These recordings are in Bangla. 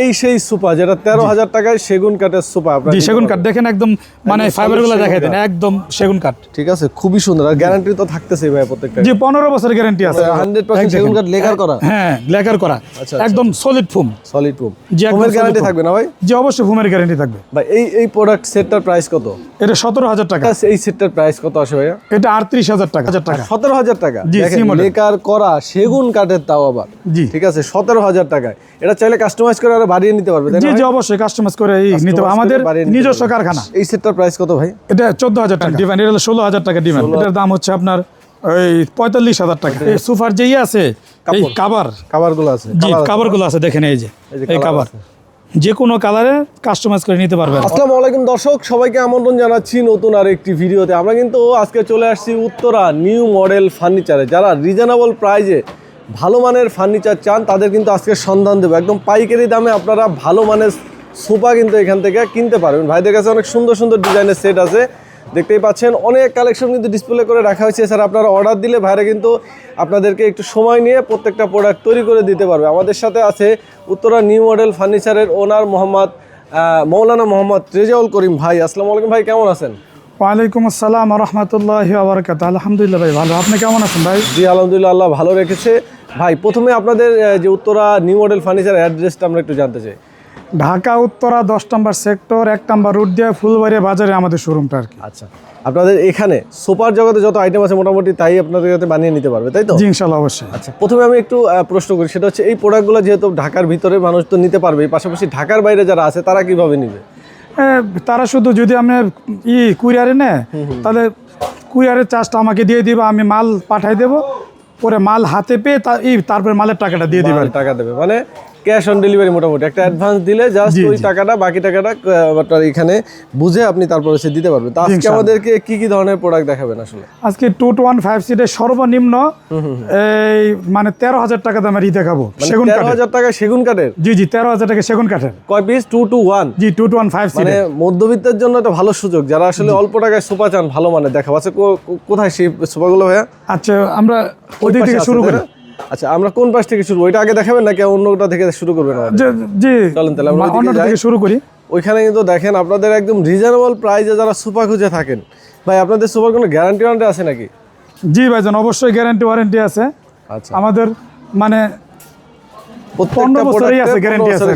এই সেই সোফা যেটা তেরো হাজার টাকায় সেগুন কাঠের সোফা আপনার জি সেগুন কাঠ। দেখেন একদম মানে একদম ফাইবারগুলো solid দেখাই দেন একদম সেগুন কাঠ। ঠিক আছে খুবই সুন্দর। আর গ্যারান্টি তো থাকতেছে ভাই প্রত্যেকটা। জি পনেরো বছর গ্যারান্টি আছে। হান্ড্রেড পার্সেন্ট সেগুন কাঠ লেখার করা। হ্যাঁ লেকার করা। আচ্ছা, একদম সলিড ফুম সলিড প্রুফ জি, ফোমের গ্যারান্টি থাকবে না ভাই? যে অবশ্যই ফুমের গ্যারান্টি থাকবে। ভাই এই এই প্রোডাক্ট সেটটার প্রাইস কত? এটা সতেরো হাজার টাকা। এই সেটটার প্রাইস কত আসে ভাইয়া? এটা আটত্রিশ হাজার টাকা। হাজার টাকা। সতেরো হাজার টাকা। জি, C করা সেগুন কাঠের তাও আবার। জি। ঠিক আছে সতেরো হাজার টাকায়। এটা চাইলে কাস্টমাইজ করে আরও বাড়িয়ে নিতে পারবে জি জি অবশ্যই কাস্টমাইজ করে নিতে পারবে করে আমাদের নিজস্ব কারখানা। এই সেটটার প্রাইস কত ভাই? এটা চোদ্দ হাজার টাকা। ডিমান্ড এটা হলো ষোলো হাজার টাকা ডিমান্ড এটার দাম হচ্ছে আপনার ওই পঁয়তাল্লিশ হাজার টাকা এই সোফার যে ইয়ে আছে এই কাবার। কাভারগুলো আছে। জি Cover আছে। গুলো আছে দেখেন এই যে এই এই কাবার। যে কোনো কালারে কাস্টমাইজ করে নিতে পারবেন। আসসালামু আলাইকুম দর্শক সবাইকে আমন্ত্রণ জানাচ্ছি নতুন আর একটি ভিডিওতে। আমরা কিন্তু আজকে চলে আসছি উত্তরা নিউ মডেল ফার্নিচারে। যারা রিজনেবল প্রাইজে ভালো মানের ফার্নিচার চান তাদের কিন্তু আজকে সন্ধান দেবো। একদম পাইকারি দামে আপনারা ভালো মানের সোফা কিন্তু এখান থেকে কিনতে পারবেন। ভাইদের কাছে অনেক সুন্দর সুন্দর ডিজাইনের সেট আছে। দেখতেই পাচ্ছেন অনেক কালেকশন কিন্তু ডিসপ্লে করে রাখা হয়েছে। স্যার আপনারা অর্ডার দিলে ভাইরা কিন্তু আপনাদেরকে একটু সময় নিয়ে প্রত্যেকটা প্রোডাক্ট তৈরি করে দিতে পারবে। আমাদের সাথে আছে উত্তরা নিউ মডেল ফার্নিচারের ওনার মোহাম্মদ মৌলানা মোহাম্মদ রেজাউল করিম ভাই। আসসালামু আলাইকুম ভাই কেমন আছেন? ওয়ালাইকুম আসসালাম রহমতুল্লাহ আবরকাত আলহামদুলিল্লাহ ভাই ভালো। আপনি কেমন আছেন ভাই? জি আলহামদুলিল্লাহ আল্লাহ ভালো রেখেছে। ভাই প্রথমে আপনাদের যে উত্তরা নিউ মডেল ফার্নিচার অ্যাড্রেসটা আমরা একটু জানতে চাই। ঢাকা উত্তরা দশ নম্বর সেক্টর এক নম্বর রুট দিয়ে ফুলবাড়িয়া বাজারে আমাদের শোরুমটা আর কি। আচ্ছা আপনাদের এখানে সোফার জগতে যত আইটেম আছে মোটামুটি তাই আপনাদের কাছে বানিয়ে নিতে পারবে তাই তো? জি ইনশাল্লাহ অবশ্যই। আচ্ছা প্রথমে আমি একটু প্রশ্ন করি সেটা হচ্ছে এই প্রোডাক্টগুলো যেহেতু ঢাকার ভিতরে মানুষ তো নিতে পারবে পাশাপাশি ঢাকার বাইরে যারা আছে তারা কীভাবে নিবে? তারা শুধু যদি আমি ই কুরিয়ারে নেয় তাহলে কুরিয়ারের চার্জটা আমাকে দিয়ে দিবে আমি মাল পাঠাই দেবো পরে মাল হাতে পেয়ে তারপরে মালের টাকাটা দিয়ে দিবে টাকা দেবে। মানে ক্যাশ অন ডেলিভারি মোটামুটি। একটা অ্যাডভান্স দিলে জাস্ট ওই টাকাটা বাকি টাকাটা আপনার এখানে বুঝে আপনি তারপরে সে দিতে পারবেন। তো আজকে আমাদেরকে কি কি ধরনের প্রোডাক্ট দেখাবেন আসলে? আজকে টু টু ওয়ান ফাইভ সিটের সর্বনিম্ন এই মানে তেরো হাজার টাকা দামের ই দেখাবো সেগুন তেরো হাজার টাকা সেগুন কাঠের? জি জি তেরো হাজার টাকা সেগুন কাঠের। কয় পিস টু টু ওয়ান জি টু টু ওয়ান ফাইভ মানে মধ্যবিত্তের জন্য একটা ভালো সুযোগ। যারা আসলে অল্প টাকায় সোফা চান ভালো মানে দেখাবো। আচ্ছা কোথায় সেই সোফাগুলো ভাইয়া? আচ্ছা আমরা ওই দিক থেকে শুরু করি? আচ্ছা আমরা কোন পাশ থেকে শুরু? ওইটা আগে দেখাবেন নাকি অন্যটা থেকে শুরু করবেন জি চলেন তাহলে আমরা অন্যটা থেকে শুরু করি। ওইখানে কিন্তু দেখেন আপনাদের একদম রিজনেবল প্রাইসে যারা সুপার খুঁজে থাকেন। ভাই আপনাদের সুপার কোনো গ্যারান্টি ওয়ারেন্টি আছে নাকি? জি ভাইজান অবশ্যই গ্যারান্টি ওয়ারেন্টি আছে। আচ্ছা। আমাদের মানে প্রত্যেকটা প্রোডাক্টে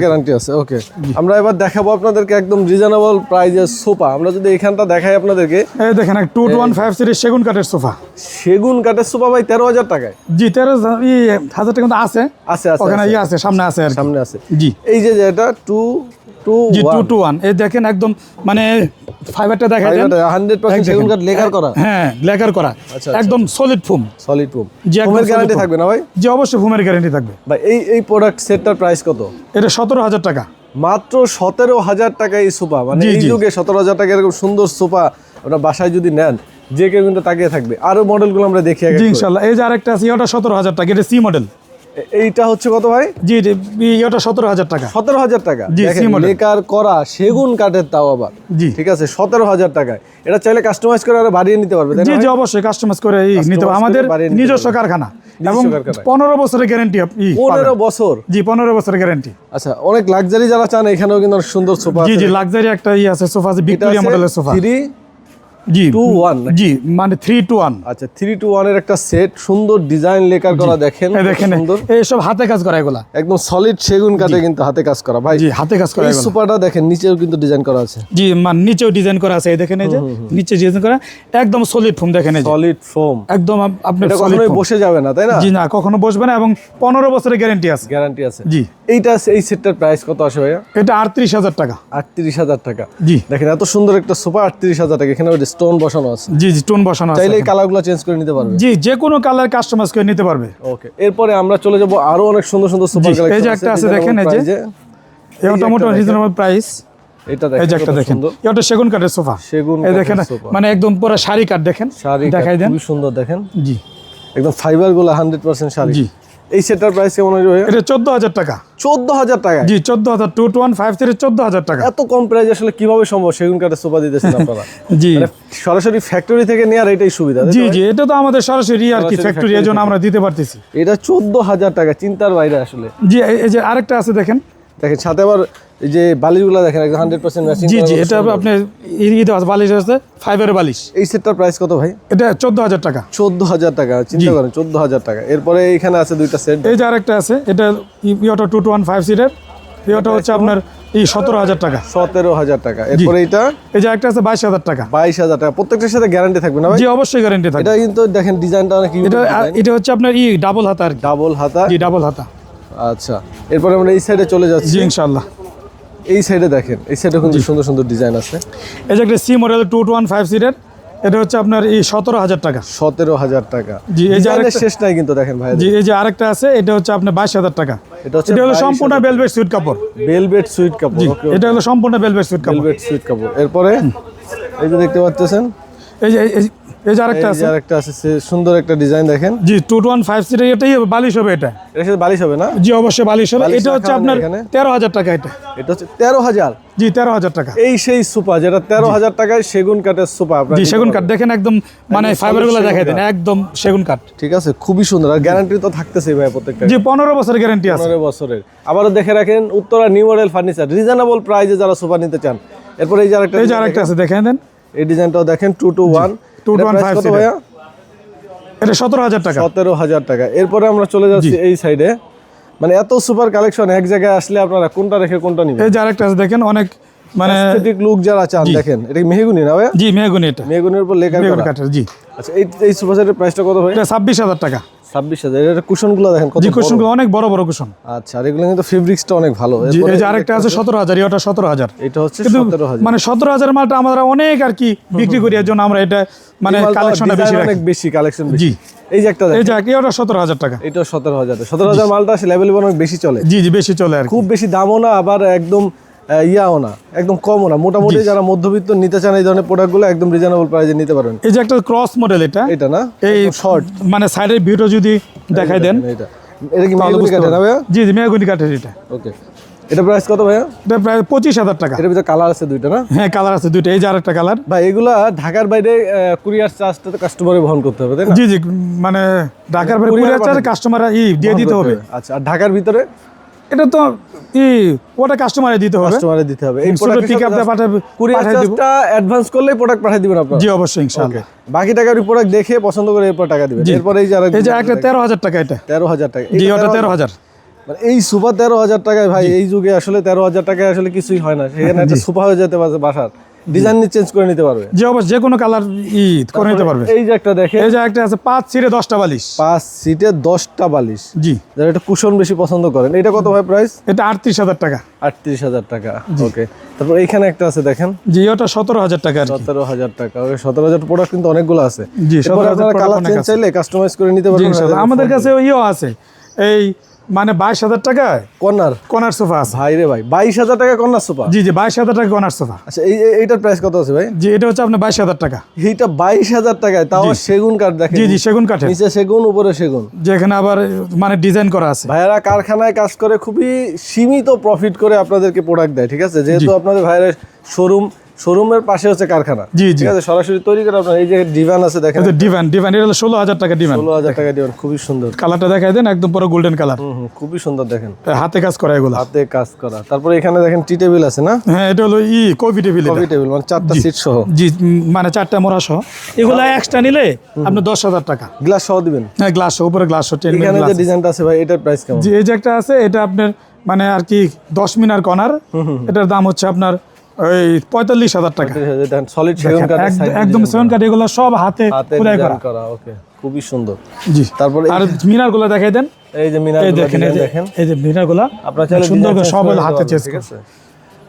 গ্যারান্টি আছে ওকে আমরা এবার দেখাবো আপনাদেরকে একদম রিজনেবল প্রাইজের সোফা। আমরা যদি এখানটা দেখাই আপনাদেরকে এই দেখেন two two one five series সেগুন কাঠের সোফা। সেগুন কাঠের সোফা ভাই তেরো হাজার টাকায়। জি তেরো হাজার টাকা আছে। আছে আছে ওখানে আছে। ইয়ে আছে। সামনে আছে সামনে আছে। জি। এই যে যেটা টু টু জি টু টু ওয়ান এই দেখেন একদম মানে ফাইবারটা দেখা দেন। হান্ড্রেড পার্সেন্ট সেগুন কাঠ লেখার করা। হ্যাঁ করা। আচ্ছা, একদম সলিড ফুম সলিড প্রুফ জি, ফোমের গ্যারান্টি থাকবে না ভাই? জি অবশ্যই ফুমের গ্যারান্টি থাকবে। ভাই এই এই প্রোডাক্ট সেটটার প্রাইস কত? এটা সতেরো হাজার টাকা। মাত্র সতেরো হাজার টাকা এই সোফা। মানে এই যুগে সতেরো হাজার টাকা এরকম সুন্দর সোফা আপনার বাসায় যদি নেন যে কেউ কিন্তু তাকিয়ে থাকবে। আরও মডেলগুলো আমরা দেখি ইনশাল্লাহ। এই যে আরেকটা আছে ইয়েটা সতেরো হাজার টাকা। এটা সি মডেল এইটা হচ্ছে কত ভাই? জি ইয়েটা সতেরো হাজার টাকা। সতেরো হাজার টাকা। লেকার করা সেগুন কাঠের তাও আবার। জি। ঠিক আছে সতেরো হাজার টাকায়। এটা চাইলে কাস্টমাইজ করে আরও বাড়িয়ে নিতে পারবে জি জি অবশ্যই কাস্টমাইজ করে নিতে করে আমাদের নিজস্ব কারখানা এবং পনেরো বছরের গ্যারেন্টি পনেরো বছর? জি পনেরো বছরের গ্যারান্টি আচ্ছা অনেক লাক্সারি যারা চান এখানেও কিন্তু সুন্দর সোফা জি জি লাক্সারি একটা ই আছে সোফা আছে ভিক্টোরিয়া মডেলের সোফা থ্রি জি। টু ওয়ান জি মানে থ্রি টু ওয়ান আচ্ছা থ্রি টু ওয়ানের একটা সেট সুন্দর ডিজাইন লেকার করা দেখেন দেখেন সুন্দর। এইসব হাতে কাজ করা এগুলা। একদম সলিড সেগুন কাঠে কিন্তু হাতে কাজ করা ভাই। জি হাতে কাজ করা এই এগুলা। দেখেন নিচেও কিন্তু ডিজাইন করা আছে। জি মানে নিচেও ডিজাইন করা আছে এই দেখেন এই যে। নিচে ডিজাইন করা একদম সলিড ফোম দেখেন এই সলিড ফোম একদম কখনোই বসে যাবে না তাই না? জি না কখনো বসবে না এবং পনেরো বছরের গ্যারান্টি আছে। গ্যারান্টি আছে। জি। এইটা এই সেটটার প্রাইস কত আসে ভাইয়া? এটা আটত্রিশ হাজার টাকা। আটত্রিশ হাজার টাকা। জি। দেখেন এত সুন্দর একটা সোফা আটত্রিশ হাজার টাকা। এখানে স্টোন বসানো আছে। জি জি টোন বসানো আছে চাইলে এই কালারগুলো চেঞ্জ করে নিতে পারবে। জি যে কোনো কালার কাস্টমাইজ করে নিতে পারবে। ওকে এরপরে আমরা চলে যাব আরও অনেক সুন্দর সুন্দর সোফা এই যে একটা আছে দেখেন, এই যে। এটা মোটামুটি রিজনেবল প্রাইস এটা এই যে একটা দেখেন। এটা সেগুন কাঠের সোফা। সেগুন এই দেখেন মানে একদম পুরো শাড়ি কাঠ দেখেন। শাড়ি দেখাই দেন। খুবই সুন্দর দেখেন। জি। একদম ফাইবারগুলো হান্ড্রেড পার্সেন্ট শাড়ি। জি। এই সেটটার প্রাইস কেমন হবে এটা চোদ্দ হাজার টাকা। চোদ্দ হাজার টাকা জি চোদ্দ হাজার two two one five three চোদ্দ হাজার টাকা। এত কম প্রাইস আসলে কীভাবে সম্ভব? সেগুন কাঠের সোফা দিতেছেন আপনারা। জি। মানে সরাসরি ফ্যাক্টরি থেকে নেওয়ার এটাই সুবিধা জি জি এটা তো আমাদের সরাসরি আর কি ফ্যাক্টরি এর জন্য আমরা দিতে পারতেছি। এটা চোদ্দ হাজার টাকা চিন্তার বাইরে আসলে। জি এই যে আরেকটা আছে দেখেন। দেখেন সাথে আবার এই যে বালিশগুলো দেখেন একদম হান্ড্রেড পার্সেন্ট ম্যাচিং জি জি এটা আপনার ঈদ বালিশ আছে ফাইভের বালিশ। এই সেটটার প্রাইস কত ভাই? এটা চোদ্দ হাজার টাকা। চোদ্দ হাজার টাকা চিন্তা করেন চোদ্দ হাজার টাকা। এরপরে এখানে আছে দুইটা সেট এই যে আরেকটা আছে এটা ইয়োটা টু টু ওয়ান ফাইভ সিটের ইয়োটা হচ্ছে আপনার এই সতেরো হাজার টাকা। সতেরো হাজার টাকা এরপরে এটা এই যে একটা আছে বাইশ হাজার টাকা। বাইশ হাজার টাকা। প্রত্যেকটার সাথে গ্যারান্টি থাকবে না জি অবশ্যই গ্যারেন্টি থাকে এটা কিন্তু দেখেন ডিজাইনটা অনেক এটা এটা হচ্ছে আপনার ই ডাবল হাতা আর ডাবল হাতা। জি ডাবল হাতা। আচ্ছা। এরপরে আমরা এই সাইডে চলে যাচ্ছি। ইনশাল্লাহ এই সাইডে দেখেন এই সাইডে কিন্তু সুন্দর সুন্দর ডিজাইন আছে। এই যে একটা C model two two one five সিটের এটা হচ্ছে আপনার এই সতেরো হাজার টাকা। সতেরো হাজার টাকা। জি, এই যে আরেকটা- শেষ নাই কিন্তু দেখেন ভাই জি এই যে আরেকটা আছে এটা হচ্ছে আপনার বাইশ হাজার টাকা। এটা হচ্ছে এটা হলো সম্পূর্ণ বেলভেট সুইট কাপড়। বেলভেট সুইট কাপড় জি এটা হলো সম্পূর্ণ বেলভেট সুইট কাপড়। বেলভেট সুইট কাপড়। এরপরে এই যে দেখতে পাচ্ছেন এই যে সুন্দর একটা ডিজাইন দেখেন। জি বালিশ হবে এটা। বালিশ হবে না? অবশ্যই বালিশ হবে। এটা হচ্ছে আপনার 13000 টাকা এটা। জি 13000 টাকা। এই সেই যেটা 13000 টাকায় সেগুন কাঠের সেগুন কাঠ। দেখেন একদম মানে দেখাই দেন একদম সেগুন কাঠ। ঠিক আছে খুবই সুন্দর। আর গ্যারান্টি তো থাকতেছে ভাই বছর বছরের গ্যারান্টি আছে। বছরের। আবারো দেখে রাখেন Uttara new model furniture reasonable প্রাইসে যারা সোফা নিতে চান। এরপর এই যে আরেকটা আরেকটা আছে দেখেন এই ডিজাইনটাও দেখেন টু টু ওয়ান এটা সতেরো হাজার টাকা। সতেরো হাজার টাকা। এরপরে আমরা চলে যাচ্ছি এই সাইডে মানে এত সুপার কালেকশন এক জায়গায় আসলে আপনারা কোনটা রেখে কোনটা নিবেন? এই যে আরেকটা আছে দেখেন অনেক মানে লুক যারা চান দেখেন এটা কি মেহগুনি না ভাইয়া? জি মেহগুনি এটা। মেহগুনির উপর লেখা করা। জি। আচ্ছা এই এই সোফা সেটের প্রাইসটা কত ভাই এটা ছাব্বিশ হাজার টাকা। ছাব্বিশ হাজার। কুশনগুলো দেখেন জি। কুশনগুলো অনেক বড় বড় কুশন। আচ্ছা আর এগুলো কিন্তু ফেব্রিক্সটা অনেক ভালো। এই যে আরেকটা আছে সতেরো হাজার এটা সতেরো হাজার। এটা হচ্ছে সতেরো হাজার। মানে সতেরো হাজার মালটা আমরা অনেক আর কি বিক্রি করি এর জন্য আমরা এটা মানে কালেকশনটা বেশি অনেক বেশি কালেকশন জি। এই যে একটা এই যে এটা সতেরো হাজার টাকা। এটা সতেরো হাজার। সতেরো হাজার মালটা লেভেল অনেক বেশি চলে। জি জি বেশি চলে আর খুব বেশি দামও না আবার একদম ইয়াও না একদম কমও না। মোটামুটি যারা মধ্যবিত্ত নিতে চান এই ধরনের প্রোডাক্টগুলো একদম রিজনেবল প্রাইসে নিতে পারবেন। এই যে একটা ক্রস মডেল এটা এটা না? এই শর্ট মানে সাইডের ভিউটা যদি দেখাই দেন এটা এটা কি মেহগুনি কাঠের না ভাইয়া? জি জি মেহগুনি কাঠের এটা। ওকে এটা প্রাইস কত ভাইয়া? এটা প্রায় পঁচিশ হাজার টাকা। এটার ভিতরে কালার আছে দুইটা না? হ্যাঁ কালার আছে দুইটা। এই যে আরেকটা কালার ভাই এগুলা ঢাকার বাইরে কুরিয়ার চার্জটা তো কাস্টমারে বহন করতে হবে তাই না? জি জি মানে ঢাকার বাইরে কুরিয়ার চার্জ। কাস্টমার ই দিয়ে দিতে হবে। আচ্ছা আর ঢাকার ভিতরে? এটা তো ই ওটা কাস্টমারে দিতে হবে। কাস্টমারে দিতে হবে। এই ছোট পিকআপ পাঠাবে কুরিয়ার চার্জটা অ্যাডভান্স করলে প্রোডাক্ট পাঠিয়ে দিবেন আপনারা। জি অবশ্যই ইনশাআল্লাহ। বাকি টাকার প্রোডাক্ট দেখে পছন্দ করে এরপর টাকা দিবেন। এরপর এই যে এই যে একটা তেরো হাজার টাকা এটা। তেরো হাজার টাকা। জি ওটা 13,000 তেরো হাজার। মানে এই সুপার তেরো হাজার টাকায় ভাই এই যুগে আসলে তেরো হাজার টাকায় আসলে কিছুই হয় না। সেখানে একটা সুপার হয়ে যেতে পারে বাসার। ডিজাইন চেঞ্জ করে নিতে পারবে। যে অবশ্য যে কোনো কালার ই করে নিতে পারবে। এই যে একটা দেখে এই যে একটা আছে পাঁচ সিটে দশটা বালিশ। পাঁচ সিটে দশটা বালিশ। জি। যারা একটা কুশন বেশি পছন্দ করেন এটা কত ভাই প্রাইস এটা আটত্রিশ হাজার টাকা। আটত্রিশ হাজার টাকা ওকে তারপর এইখানে একটা আছে দেখেন। জি ওটা সতেরো হাজার টাকা সতেরো হাজার টাকা ওই সতেরো হাজার প্রোডাক্ট কিন্তু অনেকগুলো আছে। জি, এরপর 17,000 কালার চেঞ্জ চাইলে কাস্টমাইজ করে নিতে পারবেন। আমাদের কাছে ইয়েও আছে। এই মানে বাইশ হাজার টাকায় কর্নার? কর্নার সোফা আছে। ভাই রে ভাই বাইশ হাজার টাকা কর্নার সোফা? জি জি বাইশ হাজার টাকা কর্নার সোফা। আচ্ছা এই এই- এইটার প্রাইস কত আছে ভাই? জি এটা হচ্ছে আপনার বাইশ হাজার টাকা। এইটা বাইশ হাজার টাকায় তাও সেগুন কাঠ দেখেন। জি জি সেগুন কাঠ নিচে সেগুন উপরে সেগুন। যেখানে আবার মানে ডিজাইন করা আছে। ভাইয়ারা কারখানায় কাজ করে খুবই সীমিত প্রফিট করে আপনাদেরকে প্রোডাক্ট দেয় ঠিক আছে? যেহেতু আপনাদের ভাইয়ের শোরুম শোরুমের পাশে হচ্ছে কারখানা। জি, জি। আছে সরাসরি তৈরি করে আপনার এই যে ডিভান আছে দেখেন এটা ডিভান ডিভান এটা হলো ষোলো হাজার টাকা ডিভান। ষোলো হাজার টাকা ডিভান খুবই সুন্দর। কালারটা দেখাই দেন একদম পুরো গোল্ডেন কালার খুবই সুন্দর দেখেন। হাতে কাজ করা এগুলো। হাতে কাজ করা। তারপরে এখানে দেখেন টি টেবিল আছে না? হ্যাঁ এটা হলো ই কফি টেবিল। কফি টেবিল মানে চারটা সিট সহ। জি মানে চারটা মোড়া সহ। এগুলো এক্সট্রা নিলে আপনি দশ হাজার টাকা। গ্লাস সহ দিবেন? হ্যাঁ গ্লাস সহ উপরে গ্লাস টেন এখানে যে ডিজাইনটা আছে ভাই এটার প্রাইস কেমন? জি এই যে একটা আছে এটা আপনার মানে আর কি দশ মিনার কর্নার। এটার দাম হচ্ছে আপনার ওই পঁয়তাল্লিশ হাজার টাকা। সলিড একদম সেভেন কাঠ এগুলো সব হাতে খোদাই করা। ওকে খুবই সুন্দর। জি। তারপরে আর মিনারগুলো দেখাই দেন। এই যে মিনার দেখেন এই যে দেখেন। এই যে মিনারগুলা আপনার সুন্দর সব হাতে আছে?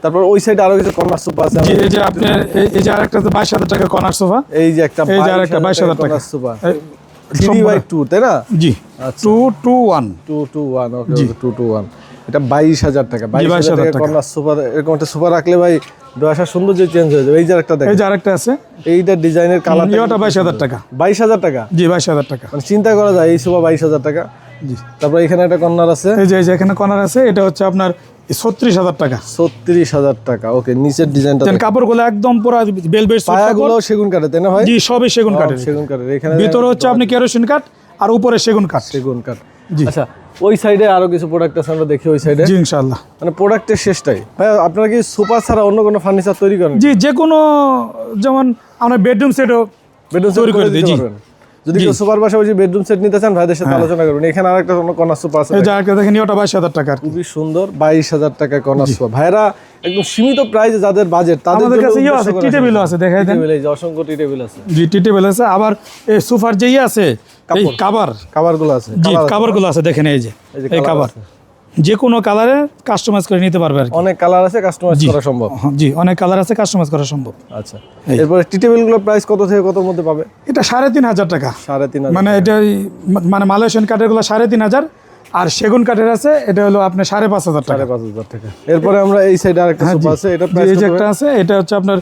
তারপর ওই সাইডে আরও কিছু কর্নার সোফা আছে। জি এই যে আপনার এই- যে আরেকটা বাইশ হাজার টাকা কর্নার সোফা এই যে একটা এই যে আরেকটা 22,000 টাকা। সোফা এই- থ্রি বাই টু তাই না? জি আচ্ছা। Two two one two two one okay two two one এটা বাইশ হাজার টাকা বাইশ হাজার 22,000 টাকা টাকা। কর্নার সোফা এরকম একটা সোফা রাখলে ভাই সৌন্দর্য চেঞ্জ হয়ে যাবে। এই যে একটা এই দেখেন যে আরেকটা আছে। এইটা ডিজাইনের কালার ইয়েটা বাইশ হাজার টাকা। বাইশ হাজার টাকা? জি বাইশ হাজার টাকা। মানে চিন্তা করা যায় এই সোফা বাইশ হাজার টাকা। জি। তারপর এখানে একটা কর্নার আছে। এই যে এই যে এখানে কর্নার আছে এটা হচ্ছে আপনার ছত্রিশ হাজার টাকা। ছত্রিশ হাজার টাকা ওকে নিচের ডিজাইনটা কাপড়গুলো একদম পুরো বেলবেট পায়াগুলো সেগুন কাঠে তাই না ভাই? জি সবই সেগুন কাঠের। সেগুন কাঠের। এখানে ভিতরে হচ্ছে আপনি কেরোসিন কাঠ আর উপরে সেগুন কাঠ। সেগুন কাঠ। জি। আচ্ছা ওই সাইডে আরও কিছু প্রোডাক্ট আছে আমরা দেখি ওই সাইডে জি ইনশাআল্লাহ। মানে প্রোডাক্টের শেষটাই। ভাই আপনারা কি সোফা ছাড়া অন্য কোনো ফার্নিচার তৈরি করেন? জি যে কোনো যেমন আমরা বেডরুম সেট হোক বেডরুম তৈরি করে দিই, জি। যদি কেউ পাশাপাশি বেডরুম সেট নিতে চান ভাইদের সাথে আলোচনা করুন এখানে আরেকটা কোনো কর্নার সোফা আছে একটা দেখেন ওটা বাইশ হাজার খুবই সুন্দর বাইশ হাজার টাকা কন্যা সুপার ভাইরা একদম সীমিত প্রাইসে যাদের বাজেট তাদের কাছে ইয়ে আছে টি টেবিল আছে দেখাই দেন। টেবিল আছে অসংখ্য টি টেবিল আছে। জি টি টেবিল আছে। আবার এই সোফার যে ইয়ে আছে এই কাভারগুলো আছে। জি। কাভারগুলো আছে। দেখেন এই যে এই কাভার। যে কোনো কালারে কাস্টমাইজ করে নিতে পারবে আর অনেক কালার আছে কাস্টমাইজ করা সম্ভব। হ্যাঁ, জি অনেক কালার আছে কাস্টমাইজ করা সম্ভব। আচ্ছা। এরপরে টি টেবিলগুলোর প্রাইস কত থেকে কত মধ্যে পাবে? এটা সাড়ে তিন হাজার টাকা। সাড়ে তিন মানে এটা মানে মালয়েশিয়ান কাঠেরগুলো সাড়ে তিন হাজার আর সেগুন কাঠের আছে এটা হলো আপনার সাড়ে পাঁচ হাজার টাকা। পাঁচ হাজার টাকা। এরপরে আমরা এই সাইডে আরেকটা হ্যাঁ, সোফা আছে এটা এই যে একটা আছে এটা হচ্ছে আপনার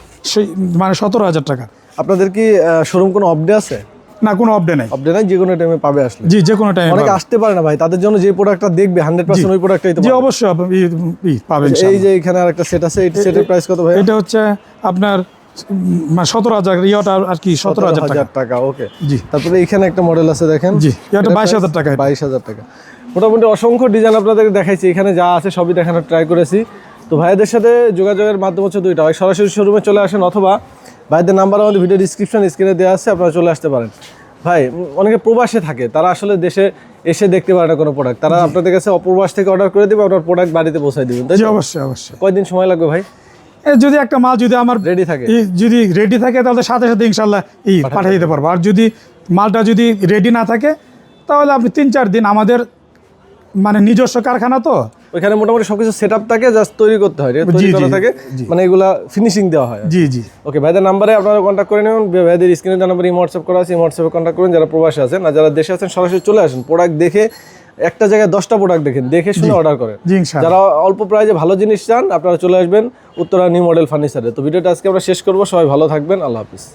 মানে সতেরো হাজার টাকা। আপনাদের কি শোরুম কোনো অপডে আছে? না কোনো অপডে নাই। অপডে নাই যে কোনো টাইমে পাবে আসলে। জি যে কোনো টাইমে অনেকে আসতে পারে না ভাই তাদের জন্য যে প্রোডাক্টটা দেখবে হান্ড্রেড পার্সেন্ট ওই প্রোডাক্টটাই তো জি অবশ্যই পাবেন এই যে এখানে আরেকটা সেট আছে এই সেটের প্রাইস কত ভাই এটা হচ্ছে আপনার সতেরো হাজার ইয়েটা আর কি সতেরো হাজার টাকা। হাজার ওকে জি। তারপরে এখানে একটা মডেল আছে দেখেন। জি, এটা 22,000 টাকা। বাইশ হাজার টাকা। মোটামুটি অসংখ্য ডিজাইন আপনাদের দেখাইছি এখানে যা আছে সবই দেখানোর ট্রাই করেছি। তো সাথে যোগাযোগের মাধ্যম হচ্ছে দুইটা। সরাসরি শোরুমে চলে আসেন অথবা ভাইদের নাম্বার আমাদের ভিডিও ডিসক্রিপশন স্ক্রিনে দেওয়া আছে আপনারা চলে আসতে পারেন। ভাই অনেকে প্রবাসে থাকে তারা আসলে দেশে এসে দেখতে পারে না কোনো প্রোডাক্ট তারা আপনাদের কাছে অপ্রবাস থেকে অর্ডার করে দেবে আপনার প্রোডাক্ট বাড়িতে পৌঁছায় দিবেন তাই অবশ্যই অবশ্যই। কয়দিন সময় লাগবে ভাই? যদি একটা মাল যদি আমার রেডি থাকে। যদি রেডি থাকে তাহলে সাথে সাথে ইনশাল্লাহ ই পাঠিয়ে দিতে পারব। আর যদি মালটা যদি রেডি না থাকে তাহলে আপনি তিন চার দিন আমাদের মানে নিজস্ব কারখানা তো? ওইখানে মোটামুটি সবকিছু সেট আপ থাকে জাস্ট তৈরি করতে হয়। তৈরি করা থাকে মানে এগুলা ফিনিশিং দেওয়া হয়। জি জি। ওকে ভাইদের নাম্বারে আপনারা কন্ট্যাক্ট করে নেবেন ভাইদের স্ক্রিনে দেওয়া নাম্বারে হোয়াটসঅ্যাপ করা আছে হোয়াটসঅ্যাপে কন্ট্যাক্ট করুন যারা প্রবাসী আছেন আর যারা দেশে আছেন সরাসরি চলে আসেন। প্রোডাক্ট দেখে একটা জায়গায় দশটা প্রোডাক্ট দেখেন দেখে শুনে অর্ডার করেন। যারা অল্প প্রাইজে ভালো জিনিস চান আপনারা চলে আসবেন উত্তরা নিউ মডেল ফার্নিচারে তো ভিডিওটা আজকে আমরা শেষ করব সবাই ভালো থাকবেন আল্লাহ হাফিজ।